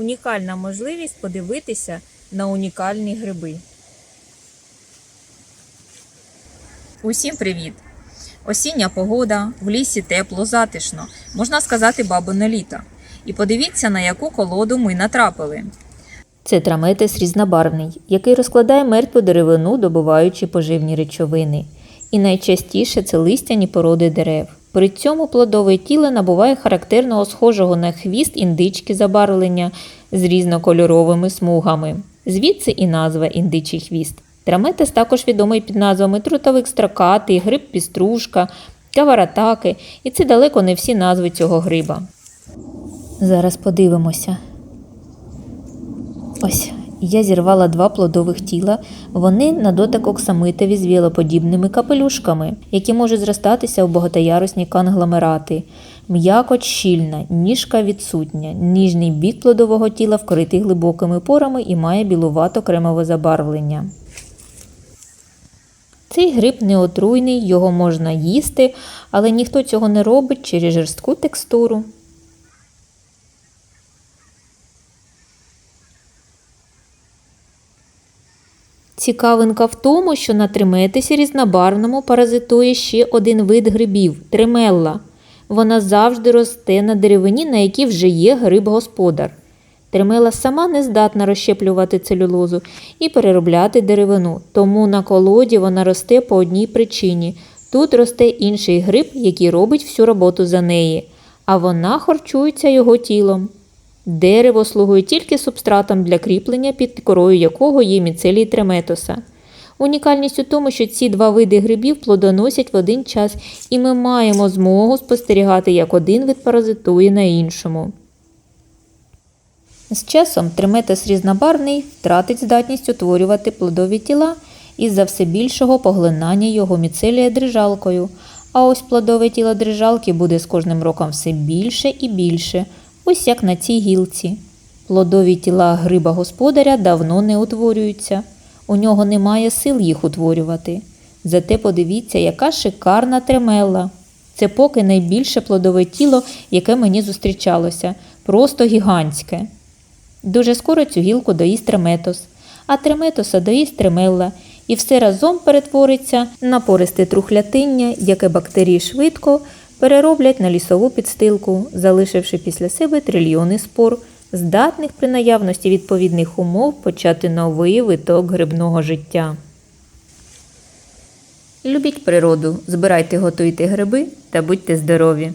унікальна можливість подивитися на унікальні гриби. Усім привіт! Осіння погода, в лісі тепло, затишно, можна сказати, бабине літо. І подивіться, на яку колоду ми натрапили. Це траметис різнобарвний, який розкладає мертву деревину, добуваючи поживні речовини. І найчастіше це листяні породи дерев. При цьому плодове тіло набуває характерного схожого на хвіст індички забарвлення з різнокольоровими смугами. Звідси і назва індичий хвіст. Траметис також відомий під назвами трутовик строкатий, гриб піструшка, каваратаки, і це далеко не всі назви цього гриба. Зараз подивимося. Ось я зірвала два плодових тіла. Вони на дотик оксамитові з вілоподібними капелюшками, які можуть зростатися у багатоярусні конгломерати. М'якоть щільна, ніжка відсутня, ніжний бік плодового тіла вкритий глибокими порами і має білувато кремове забарвлення. Цей гриб не отруйний, його можна їсти, але ніхто цього не робить через жорстку текстуру. Цікавинка в тому, що на триметисі різнобарвному паразитує ще один вид грибів тримелла. Вона завжди росте на деревині, на якій вже є гриб-господар. Тримела сама не здатна розщеплювати целюлозу і переробляти деревину, тому на колоді вона росте по одній причині. Тут росте інший гриб, який робить всю роботу за неї, а вона харчується його тілом. Дерево слугує тільки субстратом для кріплення, під корою якого є міцелій треметоса. Унікальність у тому, що ці два види грибів плодоносять в один час, і ми маємо змогу спостерігати, як один вид паразитує на іншому. З часом триметос різнобарвний втратить здатність утворювати плодові тіла із-за все більшого поглинання його міцелія дрижалкою, а ось плодове тіло дрижалки буде з кожним роком все більше і більше, ось як на цій гілці. Плодові тіла гриба господаря давно не утворюються, у нього немає сил їх утворювати. Зате подивіться, яка шикарна тремелла. Це поки найбільше плодове тіло, яке мені зустрічалося, просто гігантське. Дуже скоро цю гілку доїсть треметос, а треметоса доїсть тремелла, і все разом перетвориться на пористе трухлятиння, яке бактерії швидко перероблять на лісову підстилку, залишивши після себе трильйони спор, здатних при наявності відповідних умов почати новий виток грибного життя. Любіть природу, збирайте, готуйте гриби та будьте здорові!